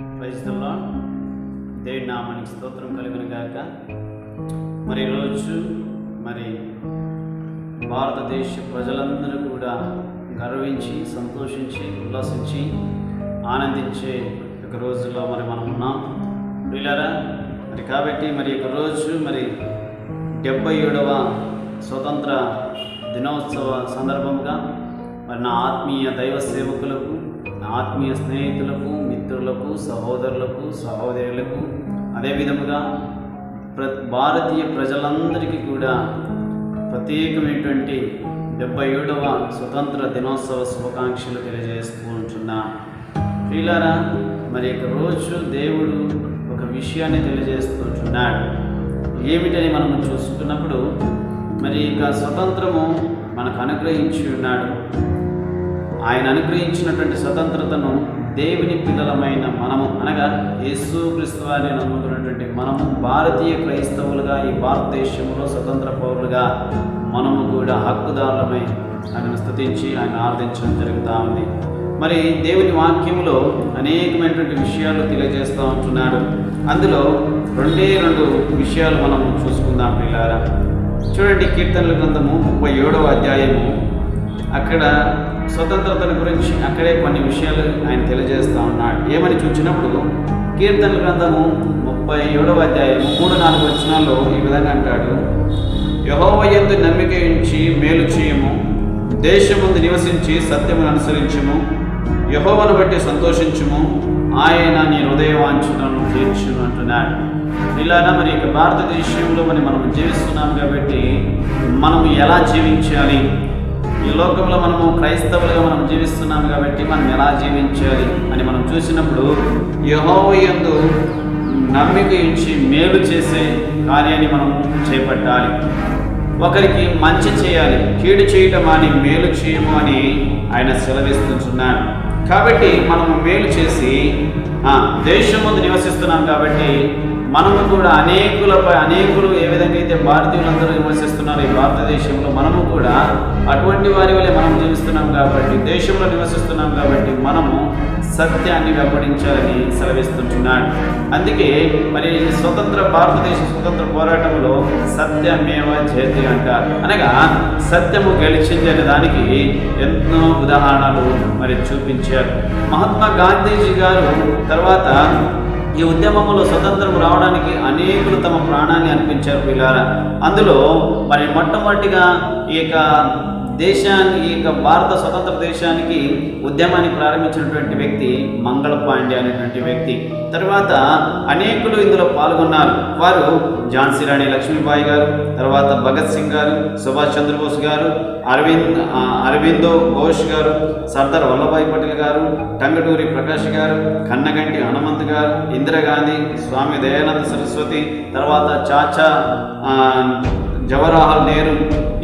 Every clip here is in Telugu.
పరిస్థితుల్లో దేవుడి నామానికి స్తోత్రం కలిగిన గాక. మరి ఈరోజు మరి భారతదేశ ప్రజలందరూ కూడా గర్వించి సంతోషించి ఉల్లాసించి ఆనందించే ఒక రోజులో మరి మనం ఉన్నాం. వీళ్ళారా మరి కాబట్టి మరి ఒక రోజు మరి డెబ్బై ఏడవ స్వతంత్ర దినోత్సవ సందర్భంగా మరి నా ఆత్మీయ దైవ సేవకులకు నా ఆత్మీయ స్నేహితులకు మిత్రులకు సహోదరులకు సహోదరులకు అదేవిధముగా ప్ర భారతీయ ప్రజలందరికీ కూడా ప్రత్యేకమైనటువంటి డెబ్బై ఏడవ స్వతంత్ర దినోత్సవ శుభాకాంక్షలు తెలియజేస్తూ ఉంటున్నా. ప్రియులారా మరి ఒక రోజు దేవుడు ఒక విషయాన్ని తెలియజేస్తుంటున్నాడు ఏమిటని మనం చూసుకున్నప్పుడు మరి ఇక స్వతంత్రము మనకు అనుగ్రహించి ఉన్నాడు. ఆయన అనుగ్రహించినటువంటి స్వతంత్రతను దేవుని పిల్లలమైన మనము అనగా యేసు క్రీస్తు వారిని నమ్ముకున్నటువంటి మనము భారతీయ క్రైస్తవులుగా ఈ భారతదేశంలో స్వతంత్ర పౌరులుగా మనము కూడా హక్కుదారులమై ఆయనను స్థుతించి ఆయన ఆరాధించడం జరుగుతూ ఉంది. మరి దేవుని వాక్యంలో అనేకమైనటువంటి విషయాలు తెలియజేస్తూ ఉంటున్నాడు. అందులో రెండే రెండు విషయాలు మనం చూసుకుందాం పిల్లారా చూడండి కీర్తనల గ్రంథము ముప్పై ఏడవ అధ్యాయము. అక్కడ స్వతంత్రతను గురించి అక్కడే కొన్ని విషయాలు ఆయన తెలియజేస్తూ ఉన్నాడు. ఏమని చూసినప్పుడు కీర్తన గ్రంథము ముప్పై ఏడవ అధ్యాయం మూడు నాలుగు వచనాల్లో ఈ విధంగా అంటాడు. యహోవ యందు నమ్మిక ఉంచి మేలు చేయము. దేశముందు నివసించి సత్యమును అనుసరించము. యహోవను బట్టి సంతోషించుము. ఆయన నీ హృదయవాంఛనను తీర్చును అంటున్నాడు. ఇలాగా మరి భారతదేశంలో మరి మనం జీవిస్తున్నాం కాబట్టి మనం ఎలా జీవించాలి? ఈ లోకంలో మనము క్రైస్తవులుగా మనం జీవిస్తున్నాం కాబట్టి మనం ఎలా జీవించాలి అని మనం చూసినప్పుడు యహోవయందు నమ్మిక ఇచ్చి మేలు చేసే కార్యాన్ని మనం చేపట్టాలి. ఒకరికి మంచి చేయాలి కీడు చేయటం అని మేలు చేయము అని ఆయన సెలవిస్తున్నాడు కాబట్టి మనము మేలు చేసి ఆ, దేశం ముందు నివసిస్తున్నాం కాబట్టి మనము కూడా అనేకులపై అనేకులు ఏ విధంగా భారతీయులందరూ నివసిస్తున్నారు ఈ భారతదేశంలో మనము కూడా అటువంటి వారి వల్ల మనం జీవిస్తున్నాం కాబట్టి దేశంలో నివసిస్తున్నాం కాబట్టి మనము సత్యాన్ని వెంబడించాలని సెలవిస్తుంటున్నాడు అందుకే మరి స్వతంత్ర భారతదేశ స్వతంత్ర పోరాటంలో సత్యమేవ జయతి అంటారు అనగా సత్యము గెలిచింది అనే దానికి ఎన్నో ఉదాహరణలు మరి చూపించారు. మహాత్మా గాంధీజీ గారు తర్వాత ఈ ఉద్యమంలో స్వతంత్రం రావడానికి అనేకులు తమ ప్రాణాన్ని అర్పించారు పిల్లారా. అందులో మరి మొట్టమొదటిగా ఈ యొక్క దేశాన్ని ఈ యొక్క భారత స్వతంత్ర దేశానికి ఉద్యమాన్ని ప్రారంభించినటువంటి వ్యక్తి మంగళ పాండే అనేటువంటి వ్యక్తి. తర్వాత అనేకులు ఇందులో పాల్గొన్నారు. వారు ఝాన్సీ రాణి లక్ష్మీబాయి గారు తర్వాత భగత్ సింగ్ గారు సుభాష్ చంద్రబోస్ గారు అరవింద్ అరవిందో ఘోష్ గారు సర్దార్ వల్లభాయ్ పటేల్ గారు టంగటూరి ప్రకాష్ గారు కన్నగంటి హనుమంత్ గారు ఇందిరాగాంధీ స్వామి దయానంద సరస్వతి తర్వాత చాచా జవహర్లాల్ నెహ్రూ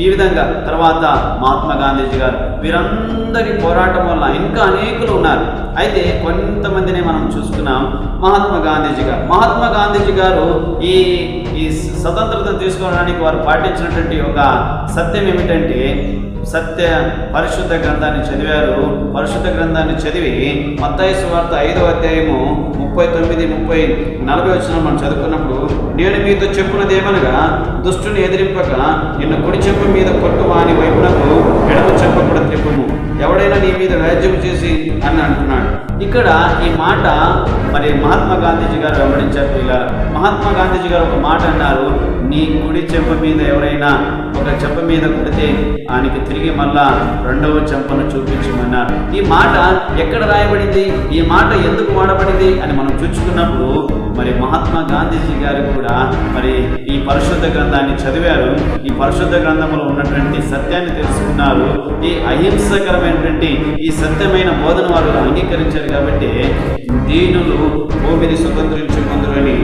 ఈ విధంగా తర్వాత మహాత్మా గాంధీజీ గారు వీరందరి పోరాటం వల్ల ఇంకా అనేకులు ఉన్నారు. అయితే కొంతమందిని మనం చూసుకున్నాం మహాత్మా గాంధీజీ గారు. మహాత్మా గాంధీజీ గారు ఈ ఈ స్వతంత్రత తీసుకోవడానికి వారు పాటించినటువంటి ఒక సత్యం ఏమిటంటే సత్య పరిశుద్ధ గ్రంథాన్ని చదివారు. పరిశుద్ధ గ్రంథాన్ని చదివి మత్తాయి సువార్త ఐదో అధ్యాయము ముప్పై తొమ్మిది ముప్పై నలభై వచ్చిన మనం చదువుకున్నప్పుడు నేను మీతో చెప్పున్నది ఏమనగా దుష్టుని ఎదిరింపక నిన్ను కుడి చెప్పు మీద కొట్టు వాని వైపునకు ఎడమ చెప్ప కూడా త్రిప్పుము ఎవడైనా నీ మీద వ్యాజ్యం చేసి అని అంటున్నాడు. ఇక్కడ ఈ మాట మరి మహాత్మా గాంధీజీ గారు వెంబడించారు ఇలా. మహాత్మా గాంధీజీ గారు ఒక మాట అన్నారు నీ కుడి చెంప మీద ఎవరైనా ఒక చెంప మీద కొడితే ఆయనకి తిరిగి మళ్ళా రెండవ చెంపను చూపించమన్నారు. ఈ మాట ఎక్కడ రాయబడింది? ఈ మాట ఎందుకు వాడబడింది అని మనం చూచుకున్నప్పుడు మరి మహాత్మా గాంధీజీ గారు కూడా మరి ఈ పరిశుద్ధ గ్రంథాన్ని చదివారు. ఈ పరిశుద్ధ గ్రంథంలో ఉన్నటువంటి సత్యాన్ని తెలుసుకున్నారు. ఈ అహింసకరమైనటువంటి ఈ సత్యమైన బోధన వారు అంగీకరించారు కాబట్టి దీనులు భూమిని స్వతంత్రించుకుందరని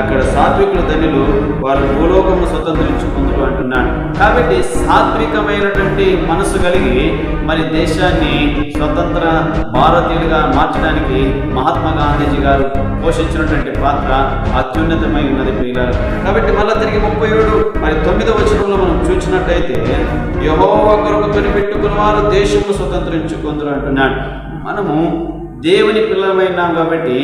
అక్కడ సాత్వికుల ధనులు వారు భూలోకము స్వతంత్రించుకుందుడు అంటున్నాడు. కాబట్టి సాత్వికమైనటువంటి మనసు కలిగి మరి దేశాన్ని స్వతంత్ర భారతీయులుగా మార్చడానికి మహాత్మా గాంధీజీ గారు పోషించినటువంటి పాత్ర అత్యున్నతమై ఉన్నది ప్రియులారు. కాబట్టి మళ్ళీ తిరిగి ముప్పై ఏడు మరి తొమ్మిదవ వచనంలో మనం చూసినట్టయితే యహో కొరకు కనిపెట్టుకున్న వారు దేశము స్వతంత్రించుకుందరు అంటున్నాడు. మనము దేవుని పిల్లలమైనాం కాబట్టి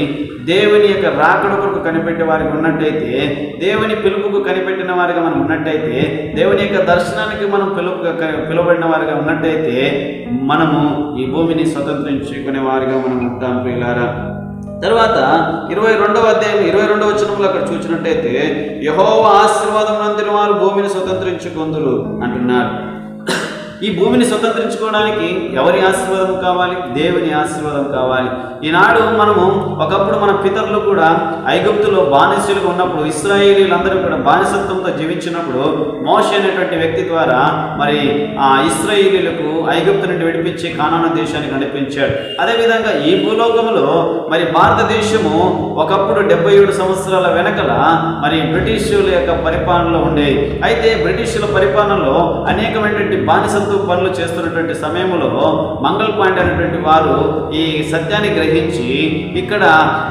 దేవుని యొక్క రాకడ కొరకు కనిపెట్టే వారికి ఉన్నట్టయితే దేవుని పిలుపుకు కనిపెట్టిన వారిగా మనం ఉన్నట్టయితే దేవుని యొక్క దర్శనానికి మనం పిలుపు పిలువబడిన వారిగా ఉన్నట్టయితే మనము ఈ భూమిని స్వతంత్రించుకునే వారిగా మనం ఉంటాం పిల్లారా తర్వాత ఇరవై రెండవ అధ్యాయం ఇరవై రెండవ వచనంలో అక్కడ చూసినట్టయితే యహోవ ఆశీర్వాదం నందిన వారు భూమిని స్వతంత్రించుకుందరు అంటున్నారు. ఈ భూమిని స్వతంత్రించుకోవడానికి ఎవరి ఆశీర్వాదం కావాలి? దేవుని ఆశీర్వాదం కావాలి. ఈనాడు మనము ఒకప్పుడు మన పితరులు కూడా ఐగుప్తులో బానిసలుగా ఉన్నప్పుడు ఇస్రాయేలీలందరూ కూడా బానిసత్వంతో జీవించినప్పుడు మోష అనేటువంటి వ్యక్తి ద్వారా మరి ఆ ఇస్రాయేలీలకు ఐగుప్తు నుండి విడిపించి కానాన దేశానికి నడిపించాడు. అదేవిధంగా ఈ భూలోకంలో మరి భారతదేశము ఒకప్పుడు డెబ్బై ఏడు సంవత్సరాల వెనకల మరి బ్రిటిషుల యొక్క పరిపాలనలో ఉండేది అయితే బ్రిటిషుల పరిపాలనలో అనేకమైనటువంటి బానిసత్వం పనులు చేస్తున్నటువంటి సమయంలో మంగళ పాండే అనేటువంటి వారు ఈ సత్యాన్ని గ్రహించి ఇక్కడ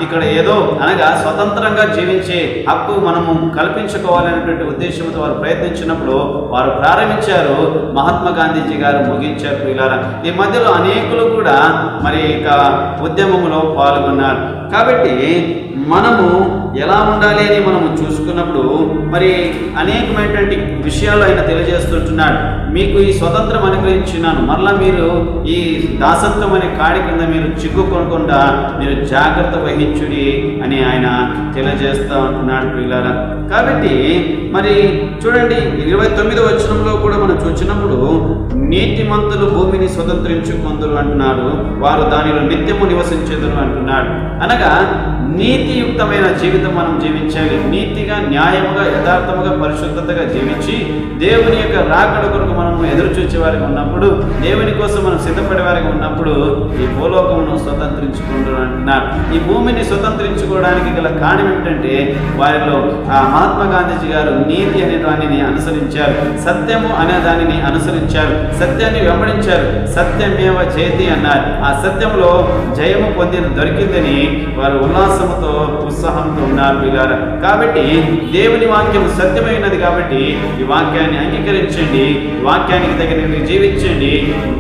ఇక్కడ ఏదో అనగా స్వతంత్రంగా జీవించే హక్కు మనము కల్పించుకోవాలనేటువంటి ఉద్దేశంతో వారు ప్రయత్నించినప్పుడు వారు ప్రారంభించారు. మహాత్మా గాంధీజీ గారు ముగించారు ఇలా ఈ మధ్యలో అనేకులు కూడా మరి ఇక ఉద్యమంలో పాల్గొన్నారు. కాబట్టి మనము ఎలా ఉండాలి అని మనము చూసుకున్నప్పుడు మరి అనేకమైనటువంటి విషయాలు ఆయన తెలియజేస్తుంటున్నాడు. మీకు ఈ స్వతంత్రం అనుగ్రహించినాను మరలా మీరు ఈ దాసత్వం అనే కాడి కింద మీరు చిక్కుకొనకుండా మీరు జాగ్రత్త వహించుడి అని ఆయన తెలియజేస్తూ ఉంటున్నాడు పిల్లారా కాబట్టి మరి చూడండి ఇరవై తొమ్మిదో వచనంలో కూడా మనం చూసినప్పుడు నీతిమంతులు భూమిని స్వతంత్రించుకుందరు అంటున్నారు. వారు దానిలో నిత్యము నివసించేదరు అంటున్నాడు. అనగా నీతియుక్తమైన జీవితం మనం జీవించాలి. నీతిగా న్యాయముగా యథార్థముగా పరిశుద్ధతగా జీవించి దేవుని యొక్క రాకడ కొరకు మనం ఎదురు చూచే వారికి ఉన్నప్పుడు దేవుని కోసం మనం సిద్ధపడే వారికి ఉన్నప్పుడు ఈ భూలోకమును స్వతంత్రించుకుంటారు అంటున్నారు. ఈ భూమిని స్వతంత్రించుకోవడానికి గల కారణం ఏమిటంటే వారిలో ఆ మహాత్మా గాంధీజీ గారు నీతి అనే దానిని అనుసరించారు. సత్యము అనే దానిని అనుసరించారు. సత్యాన్ని వెంబడించారు. సత్యమేవ చేతి అన్నారు. ఆ సత్యంలో జయము పొందిన దొరికిందని వారు ఉల్లాసం ఉల్లాసముతో ఉత్సాహంతో ఉన్నారు పిల్లారా కాబట్టి దేవుని వాక్యం సత్యమైనది కాబట్టి ఈ వాక్యాన్ని అంగీకరించండి వాక్యానికి తగిన జీవించండి.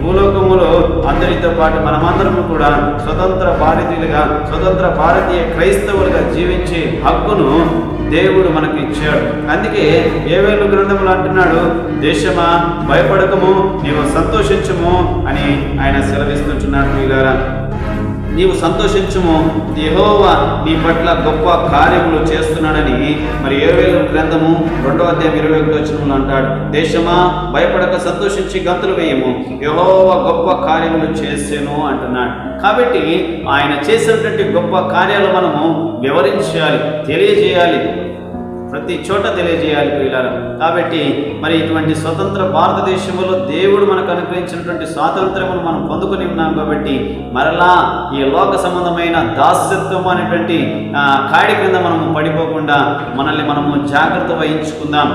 భూలోకములో అందరితో పాటు మనమందరము కూడా స్వతంత్ర భారతీయులుగా స్వతంత్ర భారతీయ క్రైస్తవులుగా జీవించే హక్కును దేవుడు మనకు ఇచ్చాడు. అందుకే ఏవేలు గ్రంథములు అంటున్నాడు దేశమా భయపడకము నీవు సంతోషించము అని ఆయన సెలవిస్తుంటున్నాడు మీలారా నీవు సంతోషించము. యహోవా నీ పట్ల గొప్ప కార్యములు చేస్తున్నాడని మరి ఏవేలు గ్రంథము రెండవ అధ్యాయం ఇరవై ఒకటి వచ్చిన అంటాడు. దేశమా భయపడక సంతోషించి గంతులు వేయము. యహోవా గొప్ప కార్యములు చేసేను అంటున్నాడు. కాబట్టి ఆయన చేసినటువంటి గొప్ప కార్యాలు మనము వివరించాలి తెలియజేయాలి ప్రతి చోట తెలియజేయాలి ప్రియులారా. కాబట్టి మరి ఇటువంటి స్వతంత్ర భారతదేశంలో దేవుడు మనకు అనుగ్రహించినటువంటి స్వాతంత్రమును మనం పొందుకుని ఉన్నాం కాబట్టి మరలా ఈ లోక సంబంధమైన దాస్యత్వం అనేటువంటి కాడి కింద మనము పడిపోకుండా మనల్ని మనము జాగ్రత్త వహించుకుందాం.